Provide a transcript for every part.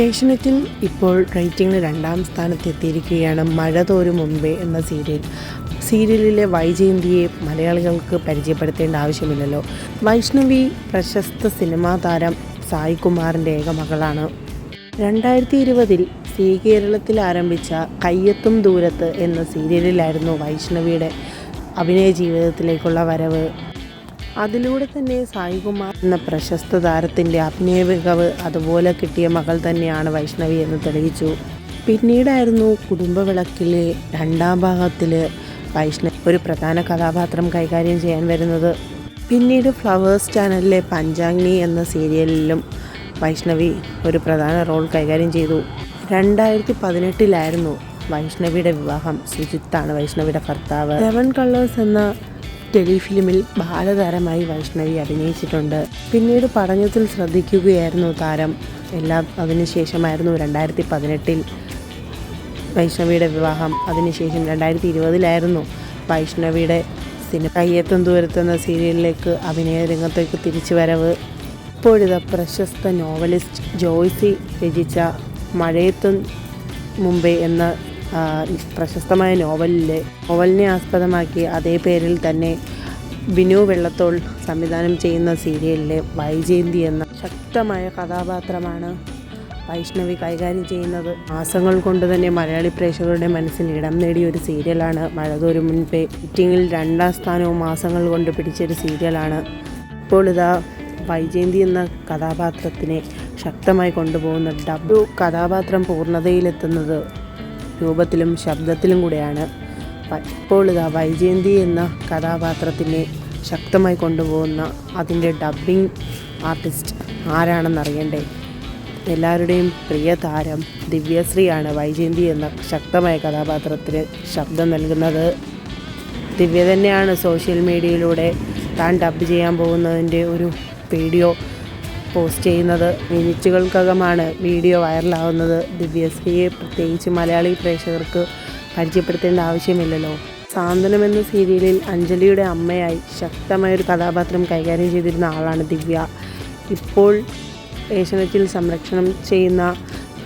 ഏഷ്യനെറ്റിൽ ഇപ്പോൾ റേറ്റിംഗിൽ രണ്ടാം സ്ഥാനത്തെത്തിയിരിക്കുകയാണ് മഴ തോരും മുമ്പേ എന്ന സീരിയൽ. സീരിയലിലെ വൈജയന്തിയെ മലയാളികൾക്ക് പരിചയപ്പെടുത്തേണ്ട ആവശ്യമില്ലല്ലോ. വൈഷ്ണവി പ്രശസ്ത സിനിമാ താരം സായി കുമാറിന്റെ ഏക രണ്ടായിരത്തി ഇരുപതിൽ സി കേരളത്തിൽ ആരംഭിച്ച കയ്യെത്തും ദൂരത്ത് എന്ന സീരിയലിലായിരുന്നു വൈഷ്ണവിയുടെ അഭിനയ ജീവിതത്തിലേക്കുള്ള വരവ്. അതിലൂടെ തന്നെ സായികുമാർ എന്ന പ്രശസ്ത താരത്തിന്റെ അഭിനയ മികവ് അതുപോലെ കിട്ടിയ മകൾ തന്നെയാണ് വൈഷ്ണവി എന്ന് തെളിയിച്ചു. പിന്നീടായിരുന്നു കുടുംബവിളക്കിലെ രണ്ടാം ഭാഗത്തിൽ വൈഷ്ണവി ഒരു പ്രധാന കഥാപാത്രം കൈകാര്യം ചെയ്യാൻ വരുന്നത്. പിന്നീട് ഫ്ലവേഴ്സ് ചാനലിലെ പഞ്ചാഗ്നി എന്ന സീരിയലിലും വൈഷ്ണവി ഒരു പ്രധാന റോൾ കൈകാര്യം ചെയ്തു. രണ്ടായിരത്തി പതിനെട്ടിലായിരുന്നു വൈഷ്ണവിയുടെ വിവാഹം. സുജിത്താണ് വൈഷ്ണവിയുടെ ഭർത്താവ്. സെവൻ കളേഴ്സ് എന്ന ടെലിഫിലിമിൽ ബാലതാരമായി വൈഷ്ണവി അഭിനയിച്ചിട്ടുണ്ട്. പിന്നീട് പഠനത്തിൽ ശ്രദ്ധിക്കുകയായിരുന്നു താരം. എല്ലാം അതിനുശേഷമായിരുന്നു രണ്ടായിരത്തി പതിനെട്ടിൽ വൈഷ്ണവിയുടെ വിവാഹം. അതിനുശേഷം രണ്ടായിരത്തി ഇരുപതിലായിരുന്നു വൈഷ്ണവിയുടെ സിനിമ കയ്യെത്തും ദൂരത്തെന്ന സീരിയലിലേക്ക് അഭിനയ രംഗത്തേക്ക് തിരിച്ചു വരവ് ഇപ്പോഴിത പ്രശസ്ത നോവലിസ്റ്റ് ജോയ്സി രചിച്ച മഴയത്തും മുംബൈ എന്ന പ്രശസ്തമായ നോവലിലെ നോവലിനെ ആസ്പദമാക്കി അതേ പേരിൽ തന്നെ ബിനു വെള്ളത്തോൾ സംവിധാനം ചെയ്യുന്ന സീരിയലിലെ വൈജയന്തി എന്ന ശക്തമായ കഥാപാത്രമാണ് വൈഷ്ണവി കൈകാര്യം ചെയ്യുന്നത്. മാസങ്ങൾ കൊണ്ട് തന്നെ മലയാളി പ്രേക്ഷകരുടെ മനസ്സിൽ ഇടം നേടിയ ഒരു സീരിയലാണ് മഴതോരു മുൻപേ ഇറ്റിങ്ങിൽ രണ്ടാം സ്ഥാനവും മാസങ്ങൾ കൊണ്ട് പിടിച്ചൊരു സീരിയലാണ്. ഇപ്പോൾ ഇതാ വൈജയന്തി എന്ന കഥാപാത്രത്തിനെ ശക്തമായി കൊണ്ടുപോകുന്ന ഡബ്ല്യു കഥാപാത്രം പൂർണതയിലെത്തുന്നത്. രൂപത്തിലും ശബ്ദത്തിലും കൂടെയാണ്. ഇപ്പോൾ ഇതാ വൈജയന്തി എന്ന കഥാപാത്രത്തിനെ ശക്തമായി കൊണ്ടുപോകുന്ന അതിന്റെ ഡബ്ബിംഗ് ആർട്ടിസ്റ്റ് ആരാണെന്ന് അറിയണ്ടേ എല്ലാവരുടെയും പ്രിയ താരം ദിവ്യശ്രീയാണ് വൈജയന്തി എന്ന ശക്തമായ കഥാപാത്രത്തിന് ശബ്ദം നൽകുന്നത്. ദിവ്യ തന്നെയാണ് സോഷ്യൽ മീഡിയയിലൂടെ താൻ ഡബ് ചെയ്യാൻ പോകുന്നതിന്റെ ഒരു വീഡിയോ പോസ്റ്റ് ചെയ്യുന്നത് മിനിറ്റുകൾക്കകമാണ് വീഡിയോ വൈറലാവുന്നത്. ദിവ്യശ്രീയെ പ്രത്യേകിച്ച് മലയാളി പ്രേക്ഷകർക്ക് പരിചയപ്പെടുത്തേണ്ട ആവശ്യമില്ലല്ലോ. സാന്ത്വനം എന്ന സീരിയലിൽ അഞ്ജലിയുടെ അമ്മയായി ശക്തമായൊരു കഥാപാത്രം കൈകാര്യം ചെയ്തിരുന്ന ആളാണ് ദിവ്യ. ഇപ്പോൾ ഏഷ്യനെറ്റിൽ സംരക്ഷണം ചെയ്യുന്ന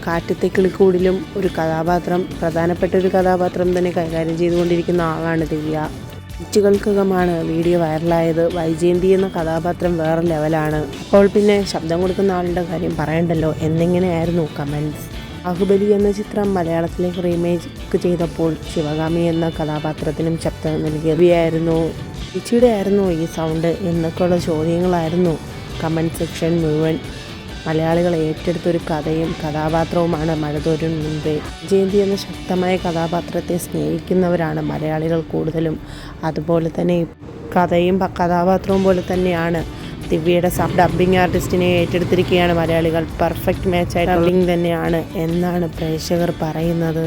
കാറ്റത്തെ കിളിക്കൂടിലും ഒരു കഥാപാത്രം പ്രധാനപ്പെട്ട ഒരു കഥാപാത്രം തന്നെ കൈകാര്യം ചെയ്തുകൊണ്ടിരിക്കുന്ന ആളാണ് ദിവ്യ. മിനിറ്റുകൾക്കകമാണ് വീഡിയോ വൈറലായത്. വൈജയന്തി എന്ന കഥാപാത്രം വേറെ ലെവലാണ്. അപ്പോൾ പിന്നെ ശബ്ദം കൊടുക്കുന്ന ആളുടെ കാര്യം പറയണ്ടല്ലോ? എന്നിങ്ങനെയായിരുന്നു കമൻസ്? ബാഹുബലി എന്ന ചിത്രം മലയാളത്തിലേക്ക് റീമേക്ക് ചെയ്തപ്പോൾ ശിവഗാമി എന്ന കഥാപാത്രത്തിനും ശബ്ദം നൽകിയവയായിരുന്നു ചേച്ചിയുടെ ആയിരുന്നു ഈ സൗണ്ട് എന്നൊക്കെയുള്ള ചോദ്യങ്ങളായിരുന്നു കമന്റ് സെക്ഷൻ മുഴുവൻ. മലയാളികൾ ഏറ്റെടുത്തൊരു കഥയും കഥാപാത്രവുമാണ് മഴതോരും മുൻപേ. ജയന്തി എന്ന ശക്തമായ കഥാപാത്രത്തെ സ്നേഹിക്കുന്നവരാണ് മലയാളികൾ കൂടുതലും. അതുപോലെ തന്നെ കഥയും കഥാപാത്രവും പോലെ തന്നെയാണ് ദിവ്യയുടെ സബ് ഡബ്ബിംഗ് ആർട്ടിസ്റ്റിനെ ഏറ്റെടുത്തിരിക്കുകയാണ് മലയാളികൾ. പെർഫെക്റ്റ് മാച്ചായ ഡബ്ബിംഗ് തന്നെയാണ് എന്നാണ് പ്രേക്ഷകർ പറയുന്നത്.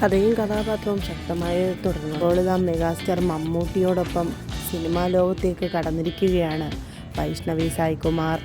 കഥയും കഥാപാത്രവും ശക്തമായി തുടർന്നു. അപ്പോൾ ഇതാ മെഗാസ്റ്റാർ മമ്മൂട്ടിയോടൊപ്പം സിനിമാ ലോകത്തേക്ക് കടന്നിരിക്കുകയാണ് വൈഷ്ണവി സായികുമാർ.